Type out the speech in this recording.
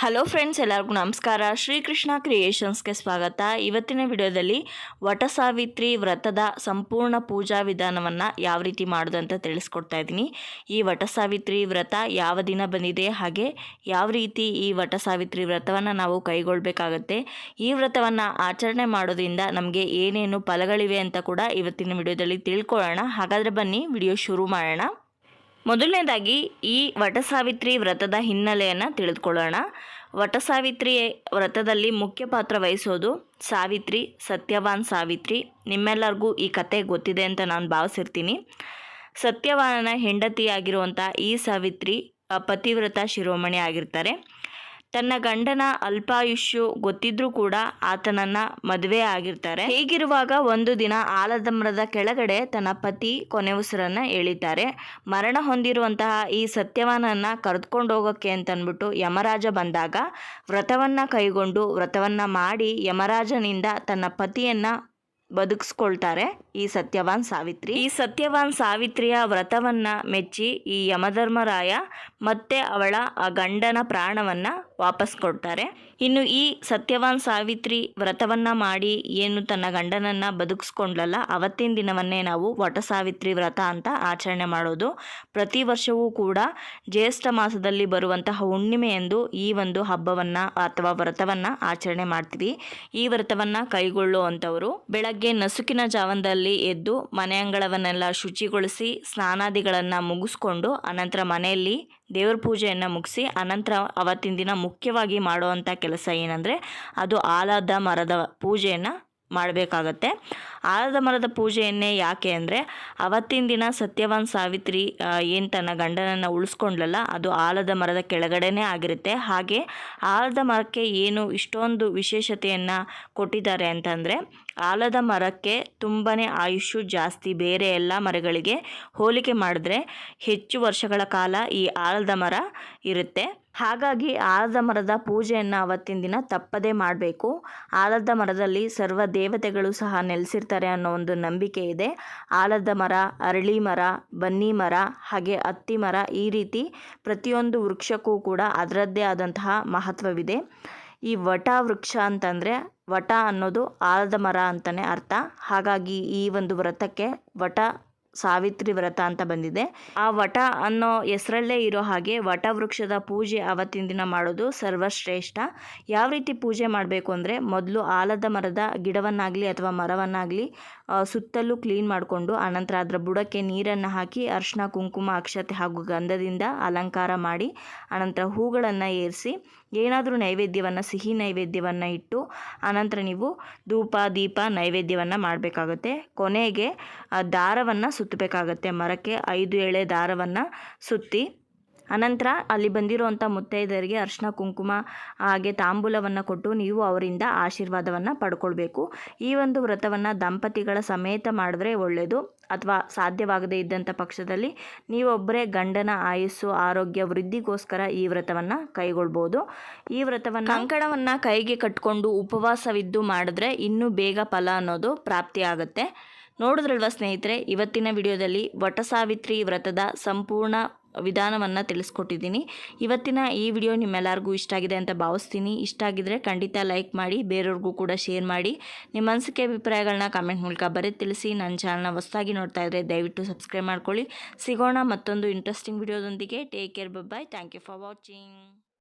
Hello friends ಎಲ್ಲರಿಗೂ ನಮಸ್ಕಾರ. ಶ್ರೀಕೃಷ್ಣ ಕ್ರಿಯೇಷನ್ಸ್ಗೆ ಸ್ವಾಗತ. ಇವತ್ತಿನ ವಿಡಿಯೋದಲ್ಲಿ ವಟ ಸಾವಿತ್ರಿ ವ್ರತದ ಸಂಪೂರ್ಣ ಪೂಜಾ ವಿಧಾನವನ್ನು ಯಾವ ರೀತಿ ಮಾಡೋದು ಅಂತ ತಿಳಿಸ್ಕೊಡ್ತಾ ಇದ್ದೀನಿ. ಈ ವಟ ಸಾವಿತ್ರಿ ವ್ರತ ಯಾವ ದಿನ ಬಂದಿದೆ, ಹಾಗೆ ಯಾವ ರೀತಿ ಈ ವಟ ಸಾವಿತ್ರಿ ವ್ರತವನ್ನು ನಾವು ಕೈಗೊಳ್ಳಬೇಕಾಗತ್ತೆ ಈ ವ್ರತವನ್ನು ಆಚರಣೆ ಮಾಡೋದ್ರಿಂದ ನಮಗೆ ಏನೇನು ಫಲಗಳಿವೆ ಅಂತ ಕೂಡ ಇವತ್ತಿನ ವಿಡಿಯೋದಲ್ಲಿ ತಿಳ್ಕೊಳ್ಳೋಣ. ಹಾಗಾದರೆ ಬನ್ನಿ, ವಿಡಿಯೋ ಶುರು ಮಾಡೋಣ. ಮೊದಲನೇದಾಗಿ ಈ ವಟಸಾವಿತ್ರಿ ವ್ರತದ ಹಿನ್ನೆಲೆಯನ್ನು ತಿಳಿದುಕೊಳ್ಳೋಣ. ವಟಸಾವಿತ್ರಿ ವ್ರತದಲ್ಲಿ ಮುಖ್ಯ ಪಾತ್ರ ವಹಿಸೋದು ಸಾವಿತ್ರಿ, ಸತ್ಯವಾನ್ ಸಾವಿತ್ರಿ. ನಿಮ್ಮೆಲ್ಲರಿಗೂ ಈ ಕತೆ ಗೊತ್ತಿದೆ ಅಂತ ನಾನು ಭಾವಿಸಿರ್ತೀನಿ. ಸತ್ಯವಾನನ ಹೆಂಡತಿಯಾಗಿರುವಂಥ ಈ ಸಾವಿತ್ರಿ ಪತಿವ್ರತ ಶಿರೋಮಣಿ ಆಗಿರ್ತಾರೆ. ತನ್ನ ಗಂಡನ ಅಲ್ಪಾಯುಷ್ಯು ಗೊತ್ತಿದ್ರೂ ಕೂಡ ಆತನನ್ನ ಮದುವೆ ಆಗಿರ್ತಾರೆ. ಹೀಗಿರುವಾಗ ಒಂದು ದಿನ ಆಲದಮ್ರದ ಕೆಳಗಡೆ ತನ್ನ ಪತಿ ಕೊನೆ ಉಸಿರನ್ನ ಎಳಿತಾರೆ ಮರಣ ಹೊಂದಿರುವಂತಹ ಈ ಸತ್ಯವಾನನ್ನ ಕರೆದುಕೊಂಡು ಹೋಗೋಕ್ಕೆ ಅಂತನ್ಬಿಟ್ಟು ಯಮರಾಜ ಬಂದಾಗ ವ್ರತವನ್ನ ಕೈಗೊಂಡು ವ್ರತವನ್ನ ಮಾಡಿ ಯಮರಾಜನಿಂದ ತನ್ನ ಪತಿಯನ್ನ ಬದುಕಿಸ್ಕೊಳ್ತಾರೆ ಈ ಸತ್ಯವಾನ್ ಸಾವಿತ್ರಿ. ಈ ಸತ್ಯವಾನ್ ಸಾವಿತ್ರಿಯ ವ್ರತವನ್ನ ಮೆಚ್ಚಿ ಈ ಯಮಧರ್ಮರಾಯ ಮತ್ತೆ ಅವಳ ಆ ಗಂಡನ ಪ್ರಾಣವನ್ನ ವಾಪಸ್ ಕೊಡ್ತಾರೆ. ಇನ್ನು ಈ ಸತ್ಯವಾನ್ ಸಾವಿತ್ರಿ ವ್ರತವನ್ನ ಮಾಡಿ ಏನು ತನ್ನ ಗಂಡನನ್ನ ಬದುಕಿಸ್ಕೊಂಡ್ಲಲ್ಲ, ಅವತ್ತಿನ ದಿನವನ್ನೇ ನಾವು ವಟ ಸಾವಿತ್ರಿ ವ್ರತ ಅಂತ ಆಚರಣೆ ಮಾಡೋದು. ಪ್ರತಿ ವರ್ಷವೂ ಕೂಡ ಜ್ಯೇಷ್ಠ ಮಾಸದಲ್ಲಿ ಬರುವಂತಹ ಹುಣ್ಣಿಮೆಯಂದು ಈ ಒಂದು ಹಬ್ಬವನ್ನ ಅಥವಾ ವ್ರತವನ್ನ ಆಚರಣೆ ಮಾಡ್ತೀವಿ. ಈ ವ್ರತವನ್ನ ಕೈಗೊಳ್ಳುವಂಥವರು ಬೆಳಗ್ಗೆ ನಸುಕಿನ ಜಾವದಲ್ಲಿ ಎದ್ದು ಮನೆ ಅಂಗಳವನ್ನೆಲ್ಲ ಶುಚಿಗೊಳಿಸಿ ಸ್ನಾನಾದಿಗಳನ್ನು ಮುಗಿಸ್ಕೊಂಡು ಅನಂತರ ಮನೆಯಲ್ಲಿ ದೇವ್ರ ಪೂಜೆಯನ್ನು ಮುಗಿಸಿ ಅನಂತರ ಅವತ್ತಿನ ದಿನ ಮುಖ್ಯವಾಗಿ ಮಾಡುವಂಥ ಕೆಲಸ ಏನಂದರೆ ಅದು ಆಲದ ಮರದ ಪೂಜೆಯನ್ನು ಮಾಡಬೇಕಾಗತ್ತೆ. ಆಲದ ಮರದ ಪೂಜೆಯನ್ನೇ ಯಾಕೆ ಅಂದರೆ ಅವತ್ತಿನ ದಿನ ಸತ್ಯವಾನ್ ಸಾವಿತ್ರಿ ಏನು ತನ್ನ ಗಂಡನನ್ನು ಉಳಿಸ್ಕೊಂಡ್ಲಲ್ಲ, ಅದು ಆಲದ ಮರದ ಕೆಳಗಡೆನೇ ಆಗಿರುತ್ತೆ. ಹಾಗೆ ಆಲದ ಮರಕ್ಕೆ ಏನು ಇಷ್ಟೊಂದು ವಿಶೇಷತೆಯನ್ನು ಕೊಟ್ಟಿದ್ದಾರೆ ಅಂತಂದರೆ ಆಲದ ಮರಕ್ಕೆ ತುಂಬಾ ಆಯುಷ್ಯ ಜಾಸ್ತಿ, ಬೇರೆ ಎಲ್ಲ ಮರಗಳಿಗೆ ಹೋಲಿಕೆ ಮಾಡಿದ್ರೆ ಹೆಚ್ಚು ವರ್ಷಗಳ ಕಾಲ ಈ ಆಲದ ಮರ ಇರುತ್ತೆ. ಹಾಗಾಗಿ ಆಲದ ಮರದ ಪೂಜೆಯನ್ನು ಅವತ್ತಿನ ದಿನ ತಪ್ಪದೇ ಮಾಡಬೇಕು. ಆಲದ ಮರದಲ್ಲಿ ಸರ್ವ ದೇವತೆಗಳು ಸಹ ನೆಲೆಸಿರ್ತಾರೆ ಅನ್ನೋ ಒಂದು ನಂಬಿಕೆ ಇದೆ. ಆಲದ ಮರ, ಅರಳಿ ಮರ, ಬನ್ನಿ ಮರ, ಹಾಗೆ ಹತ್ತಿ ಮರ ಈ ರೀತಿ ಪ್ರತಿಯೊಂದು ವೃಕ್ಷಕ್ಕೂ ಕೂಡ ಅದರದ್ದೇ ಆದಂತಹ ಮಹತ್ವವಿದೆ. ಈ ವಟ ವೃಕ್ಷ ಅಂತಂದರೆ ವಟ ಅನ್ನೋದು ಆಲದ ಮರ ಅಂತಲೇ ಅರ್ಥ. ಹಾಗಾಗಿ ಈ ಒಂದು ವ್ರತಕ್ಕೆ ವಟ ಸಾವಿತ್ರಿ ವ್ರತ ಅಂತ ಬಂದಿದೆ. ಆ ವಟ ಅನ್ನೋ ಹೆಸರಲ್ಲೇ ಇರೋ ಹಾಗೆ ವಟ ವೃಕ್ಷದ ಪೂಜೆ ಅವತ್ತಿನ ದಿನ ಮಾಡೋದು ಸರ್ವಶ್ರೇಷ್ಠ. ಯಾವ ರೀತಿ ಪೂಜೆ ಮಾಡಬೇಕು ಅಂದರೆ ಮೊದಲು ಆಲದ ಮರದ ಗಿಡವನ್ನಾಗಲಿ ಅಥವಾ ಮರವನ್ನಾಗಲಿ ಸುತ್ತಲೂ ಕ್ಲೀನ್ ಮಾಡಿಕೊಂಡು ಆನಂತರ ಅದರ ಬುಡಕ್ಕೆ ನೀರನ್ನು ಹಾಕಿ ಅರ್ಶಿನ, ಕುಂಕುಮ, ಅಕ್ಷತೆ ಹಾಗೂ ಗಂಧದಿಂದ ಅಲಂಕಾರ ಮಾಡಿ ಆನಂತರ ಹೂಗಳನ್ನು ಏರಿಸಿ ಏನಾದರೂ ನೈವೇದ್ಯವನ್ನು, ಸಿಹಿ ನೈವೇದ್ಯವನ್ನು ಇಟ್ಟು, ಆನಂತರ ನೀವು ಧೂಪ, ದೀಪ ನೈವೇದ್ಯವನ್ನು ಮಾಡಬೇಕಾಗುತ್ತೆ. ಕೊನೆಗೆ ಆ ದಾರವನ್ನು ಸುತ್ತಬೇಕಾಗತ್ತೆ. ಮರಕ್ಕೆ ಐದು ಎಳೆ ದಾರವನ್ನು ಸುತ್ತಿ ಅನಂತರ ಅಲ್ಲಿ ಬಂದಿರುವಂಥ ಮುತ್ತೈದೆಯರಿಗೆ ಅರ್ಶಿನ ಕುಂಕುಮ, ಹಾಗೆ ತಾಂಬೂಲವನ್ನು ಕೊಟ್ಟು ನೀವು ಅವರಿಂದ ಆಶೀರ್ವಾದವನ್ನು ಪಡ್ಕೊಳ್ಬೇಕು. ಈ ಒಂದು ವ್ರತವನ್ನು ದಂಪತಿಗಳ ಸಮೇತ ಮಾಡಿದ್ರೆ ಒಳ್ಳೆಯದು ಅಥವಾ ಸಾಧ್ಯವಾಗದೇ ಇದ್ದಂಥ ಪಕ್ಷದಲ್ಲಿ ನೀವೊಬ್ಬರೇ ಗಂಡನ ಆಯುಸ್ಸು, ಆರೋಗ್ಯ, ವೃದ್ಧಿಗೋಸ್ಕರ ಈ ವ್ರತವನ್ನು ಕೈಗೊಳ್ಬೋದು. ಈ ವ್ರತವನ್ನು ಅಂಕಣವನ್ನು ಕೈಗೆ ಕಟ್ಕೊಂಡು ಉಪವಾಸವಿದ್ದು ಮಾಡಿದ್ರೆ ಇನ್ನೂ ಬೇಗ ಫಲ ಅನ್ನೋದು ಪ್ರಾಪ್ತಿಯಾಗುತ್ತೆ ನೋಡಿದ್ರಲ್ವ ಸ್ನೇಹಿತರೆ, ಇವತ್ತಿನ ವಿಡಿಯೋದಲ್ಲಿ ವಟ ಸಾವಿತ್ರಿ ವ್ರತದ ಸಂಪೂರ್ಣ ವಿಧಾನವನ್ನು ತಿಳಿಸ್ಕೊಟ್ಟಿದ್ದೀನಿ. ಇವತ್ತಿನ ಈ ವಿಡಿಯೋ ನಿಮ್ಮೆಲ್ಲರಿಗೂ ಇಷ್ಟ ಆಗಿದೆ ಅಂತ ಭಾವಿಸ್ತೀನಿ. ಇಷ್ಟ ಆಗಿದ್ರೆ ಖಂಡಿತ ಲೈಕ್ ಮಾಡಿ, ಬೇರೆಯವ್ರಿಗೂ ಕೂಡ ಶೇರ್ ಮಾಡಿ. ನಿಮ್ಮ ಅನಿಸಿಕೆ ಅಭಿಪ್ರಾಯಗಳನ್ನ ಕಮೆಂಟ್ ಮೂಲಕ ಬರೀ ತಿಳಿಸಿ. ನನ್ನ ಚಾನಲ್ನ ಹೊಸದಾಗಿ ನೋಡ್ತಾ ಇದ್ದರೆ ದಯವಿಟ್ಟು ಸಬ್ಸ್ಕ್ರೈಬ್ ಮಾಡ್ಕೊಳ್ಳಿ. ಸಿಗೋಣ ಮತ್ತೊಂದು interesting ವಿಡಿಯೋದೊಂದಿಗೆ take care bye thank you for watching